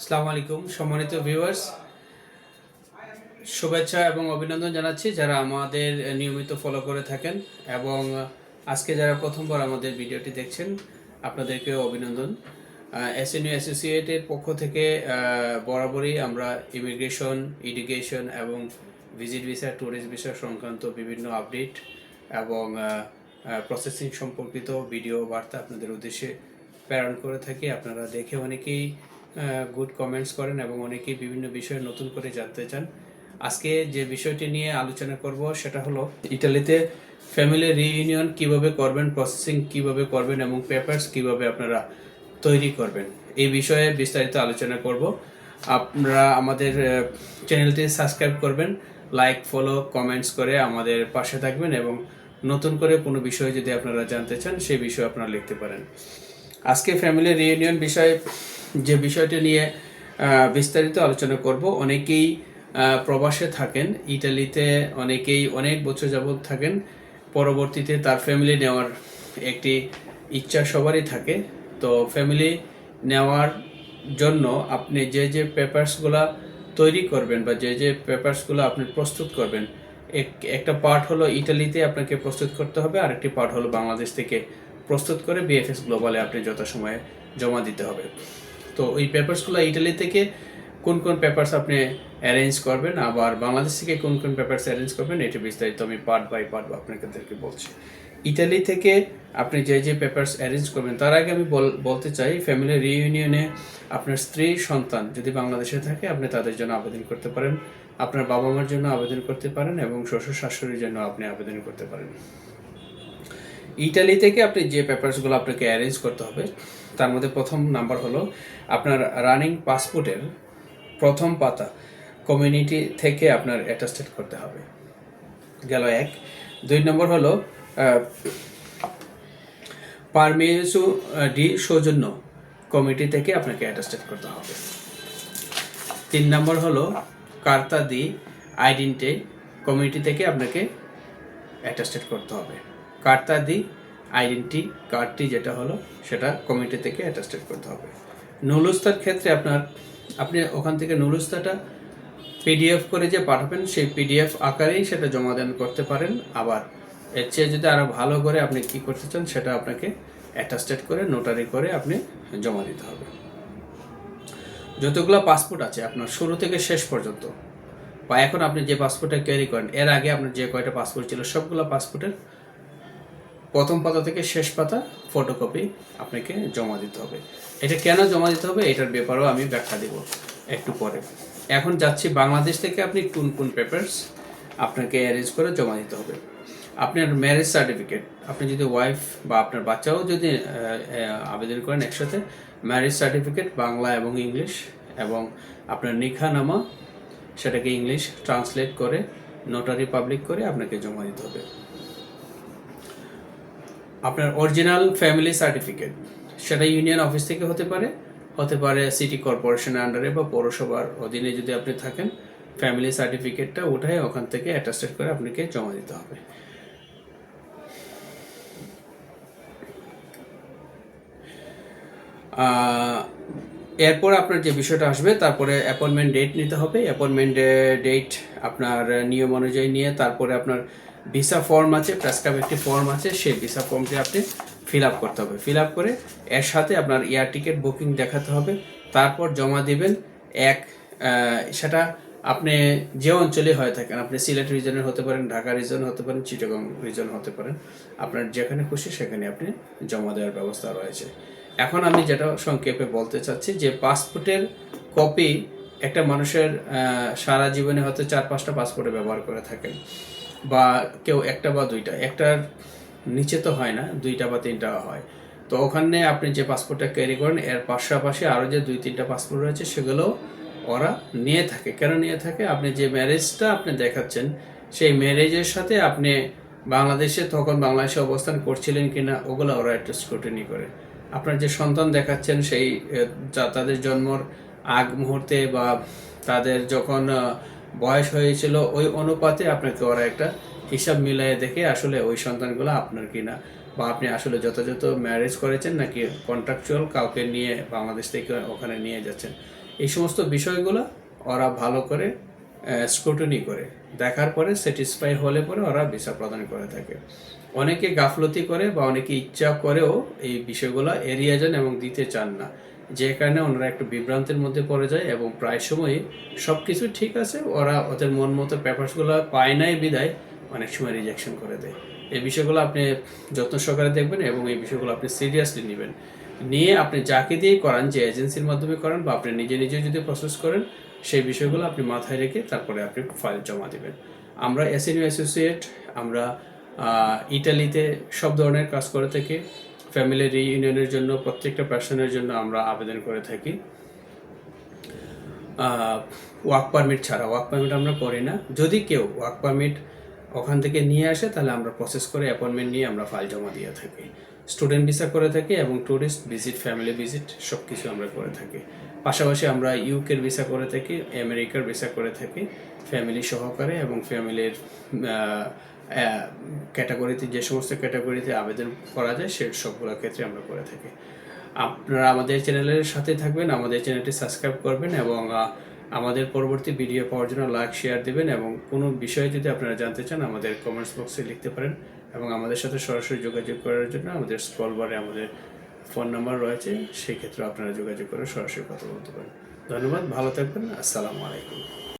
আসসালামু আলাইকুম, সম্মানিত ভিউয়ার্স শুভেচ্ছা এবং অভিনন্দন জানাচ্ছি যারা আমাদের নিয়মিত ফলো করে থাকেন এবং আজকে যারা প্রথমবার আমাদের ভিডিওটি দেখছেন, আপনাদেরকেও অভিনন্দন। এসএনইউ অ্যাসোসিয়েটের পক্ষ থেকে বরাবরই আমরা ইমিগ্রেশন এডুকেশন এবং ভিজিট ভিসা ট্যুরিস্ট ভিসা সংক্রান্ত বিভিন্ন আপডেট এবং প্রসেসিং সম্পর্কিত ভিডিও বার্তা আপনাদের উদ্দেশ্যে প্রেরণ করে থাকি। আপনারা দেখে অনেকেই গুড কমেন্টস করেন এবং অনেকেই বিভিন্ন বিষয়ে নতুন করে জানতে চান। আজকে যে বিষয়টি নিয়ে আলোচনা করব সেটা হলো ইটালিতে ফ্যামিলি রিইউনিয়ন কীভাবে করবেন প্রসেসিং কীভাবে করবেন এবং পেপারস কীভাবে আপনারা তৈরি করবেন, এই বিষয়ে বিস্তারিত আলোচনা করব। আপনারা আমাদের চ্যানেলটি সাবস্ক্রাইব করবেন লাইক ফলো কমেন্টস করে আমাদের পাশে থাকবেন এবং নতুন করে কোনো বিষয় যদি আপনারা জানতে চান, সেই বিষয়ে আপনারা লিখতে পারেন। আজকে ফ্যামিলি রিইউনিয়ন বিষয়ে যে বিষয়টি নিয়ে বিস্তারিত আলোচনা করব, অনেকেই প্রবাসে থাকেন, ইটালিতে অনেকেই অনেক বছর যাবৎ থাকেন, পরবর্তীতে তার ফ্যামিলি নেওয়ার একটি ইচ্ছা সবারই থাকে। তো ফ্যামিলি নেওয়ার জন্য আপনি যে যে পেপারসগুলা তৈরি করবেন বা যে যে পেপারসগুলো আপনি প্রস্তুত করবেন, এক- একটা পার্ট হলো ইটালিতে আপনাকে প্রস্তুত করতে হবে আর একটি পার্ট হলো বাংলাদেশ থেকে প্রস্তুত করে বিএফএস গ্লোবালে আপনি যথাসময়ে জমা দিতে হবে। তো ওই পেপারসগুলো ইটালি থেকে কোন কোন পেপারস আপনি অ্যারেঞ্জ করবেন? আবার বাংলাদেশ থেকে কোন কোন পেপারস অ্যারেঞ্জ করবেন? এটা বিস্তারিত আমি পার্ট বাই পার্ট আপনাদেরকে বলছি। ইটালি থেকে আপনি যে যে পেপারস অ্যারেঞ্জ করবেন, তার আগে আমি বল- বলতে চাই ফ্যামিলি রিইউনিয়নে আপনার স্ত্রী, সন্তান যদি বাংলাদেশে থাকে, আপনি তাদের জন্য আবেদন করতে পারেন। আপনার বাবা মার জন্য আবেদন করতে পারেন এবং শ্বশুর শাশুড়ির জন্য আপনি আবেদন করতে পারেন। ইটালি থেকে আপনি যে পেপারসগুলো আপনাকে অ্যারেঞ্জ করতে হবে, তার মধ্যে প্রথম নাম্বার হলো আপনার রানিং পাসপোর্টের প্রথম পাতা কমিউনিটি থেকে আপনার অ্যাটাস্টেড করতে হবে। গেল এক। দুই নম্বর হলো পারমিসু ডি সৌজন্য কমিটি থেকে আপনাকে অ্যাটাস্টেড করতে হবে। তিন নম্বর হলো কার্তা দি আইডেন্টি কমিটি থেকে আপনাকে অ্যাটাস্টেড করতে হবে। কার্তা দি আইডেন্টি কার্ডটি যেটা হলো, সেটা কমিটি থেকে অ্যাটাস্টেড করতে হবে। নুলুস্তার ক্ষেত্রে আপনার, আপনি ওখান থেকে নুলুস্তাটা পিডিএফ করে যে পাঠাবেন, সেই পিডিএফ আকারেই সেটা জমা দেন করতে পারেন। আবার এর চেয়ে যদি আরও ভালো করে আপনি কি করতে চান, সেটা আপনাকে অ্যাটাস্টেড করে নোটারি করে আপনি জমা দিতে হবে। যতগুলো পাসপোর্ট আছে, আপনার শুরু থেকে শেষ পর্যন্ত, বা এখন আপনি যে পাসপোর্টটা ক্যারি করেন, এর আগে আপনার যে কয়টা পাসপোর্ট ছিল, সবগুলো পাসপোর্টের প্রথম পাতা থেকে শেষ পাতা ফটোকপি আপনাকে জমা দিতে হবে। এটা কেন জমা দিতে হবে? এটার ব্যাপারেও আমি ব্যাখ্যা দেব একটু পরে। এখন যাচ্ছি বাংলাদেশ থেকে আপনি কোন কোন পেপারস আপনাকে অ্যারেঞ্জ করে জমা দিতে হবে। আপনার ম্যারেজ সার্টিফিকেট আপনি যদি ওয়াইফ বা আপনার বাচ্চাও যদি আবেদন করেন একসাথে ম্যারেজ সার্টিফিকেট বাংলা এবং ইংলিশ এবং আপনার নিখানামা সেটাকে ইংলিশ ট্রান্সলেট করে নোটারি পাবলিক করে আপনাকে জমা দিতে হবে। আপনার অরিজিনাল ফ্যামিলি সার্টিফিকেট সেটা ইউনিয়ন অফিস থেকে হতে পারে হতে পারে সিটি কর্পোরেশনের আন্ডারে বা পৌরসভার অধীনে যদি আপনি থাকেন ফ্যামিলি সার্টিফিকেটটা উঠায় ওখান থেকে অ্যাটাস্টেড করে আপনাকে জমা দিতে হবে। এরপর আপনার যে বিষয়টা আসবে, তারপরে অ্যাপয়েন্টমেন্ট ডেট নিতে হবে। অ্যাপয়েন্টমেন্ট ডেট আপনার নিয়ম অনুযায়ী নিয়ে, তারপরে আপনার ভিসা ফর্ম আছে প্রেসক্রাইব একটি ফর্ম আছে, সেই ভিসা ফর্মটি আপনি ফিল আপ করতে হবে। ফিল আপ করে এর সাথে আপনার এয়ার টিকিট বুকিং দেখাতে হবে। তারপর জমা দিবেন এক সেটা আপনি যে অঞ্চলে হয়ে থাকেন, আপনি সিলেট রিজনের হতে পারেন, ঢাকা রিজন হতে পারেন চিটাগং রিজন হতে পারেন, আপনার যেখানে খুশি সেখানে আপনি জমা দেওয়ার ব্যবস্থা রয়েছে। এখন আমি যেটা সংক্ষেপে বলতে চাচ্ছি যে পাসপোর্টের কপি একটা মানুষের সারা জীবনে হয়তো চার পাঁচটা পাসপোর্টে ব্যবহার করে থাকেন। বা কেউ একটা বা দুইটা। একটার নিচে তো হয় না, দুইটা বা তিনটা হয়। তো ওখানে আপনি যে পাসপোর্টটা ক্যারি করেন, এর পাশাপাশি আরও যে দুই, তিনটা পাসপোর্ট রয়েছে, সেগুলো ওরা নিয়ে থাকে। কেন নিয়ে থাকে? আপনি যে ম্যারেজটা আপনি দেখাচ্ছেন, সেই ম্যারেজের সাথে আপনি বাংলাদেশে তখন বাংলাদেশে অবস্থান করছিলেন কিনা, ওগুলো ওরা একটু স্ক্রুটিনি করে। আপনার যে সন্তান দেখাচ্ছেন, সেই তাদের জন্মর আগ মুহূর্তে বা তাদের যখন বয়স হয়েছিল ওই অনুপাতে আপনাকে ওরা একটা হিসাব মিলাই দেখে আসলে ওই সন্তানগুলো আপনার কিনা, বা আপনি আসলে যথাযথ ম্যারেজ করেছেন নাকি কন্ট্রাকচুয়াল কাউকে নিয়ে বাংলাদেশ থেকে ওখানে নিয়ে যাচ্ছেন। এই সমস্ত বিষয়গুলো ওরা ভালো করে স্ক্রুটনি করে। দেখার পরে স্যাটিসফাই হলে পরে ওরা ভিসা প্রদান করে থাকে। অনেকে গাফলতি করে বা অনেকে ইচ্ছা করেও এই বিষয়গুলো এড়িয়ে যান এবং দিতে চান না। যে কারণে ওনারা একটু বিভ্রান্তের মধ্যে পড়ে যায় এবং প্রায় সময়ই সব কিছু ঠিক আছে, ওরা ওদের মন মতো পেপারসগুলো পায় নাই বিদায়, অনেক সময় রিজেকশন করে দেয়। এই বিষয়গুলো আপনি যত্ন সহকারে দেখবেন এবং এই বিষয়গুলো আপনি সিরিয়াসলি নেবেন। নিয়ে আপনি যাকে দিয়ে করান, যে এজেন্সির মাধ্যমে করান বা আপনি নিজে নিজে যদি প্রসেস করেন, সেই বিষয়গুলো আপনি মাথায় রেখে তারপরে আপনি ফাইল জমা দেবেন। আমরা এসএনইউ অ্যাসোসিয়েট আমরা ইটালিতে সব ধরনের কাজ করে থাকি। ফ্যামিলি রিইউনিয়নের জন্য, প্রত্যেকটা পার্সনের জন্য আমরা আবেদন করে থাকি। ওয়ার্ক পারমিট ছাড়া ওয়ার্ক পারমিট আমরা করি না। যদি কেউ ওয়ার্ক পারমিট ওখান থেকে নিয়ে আসে, তাহলে আমরা প্রসেস করে অ্যাপয়েন্টমেন্ট নিয়ে আমরা ফাইল জমা দিয়ে থাকি। স্টুডেন্ট ভিসা করে থাকি এবং ট্যুরিস্ট ভিজিট ফ্যামিলি ভিজিট সব কিছু আমরা করে থাকি। পাশাপাশি আমরা ইউকের ভিসা করে থাকি আমেরিকার ভিসা করে থাকি ফ্যামিলি সহকারে এবং ফ্যামিলির ক্যাটাগরিতে যে সমস্ত ক্যাটাগরিতে আবেদন করা যায়, সে সবগুলো ক্ষেত্রে আমরা করে থাকি। আপনারা আমাদের চ্যানেলের সাথে থাকবেন, আমাদের চ্যানেলটি সাবস্ক্রাইব করবেন এবং আমাদের পরবর্তী ভিডিও পাওয়ার জন্য লাইক শেয়ার দেবেন এবং কোনো বিষয়ে যদি আপনারা জানতে চান, আমাদের কমেন্টস বক্সে লিখতে পারেন এবং আমাদের সাথে সরাসরি যোগাযোগ করার জন্য আমাদের স্ক্রল বারে আমাদের ফোন নাম্বার রয়েছে, সেই ক্ষেত্রে আপনারা যোগাযোগ করে সরাসরি কথা বলতে পারেন। ধন্যবাদ, ভালো থাকবেন, আসসালামু আলাইকুম।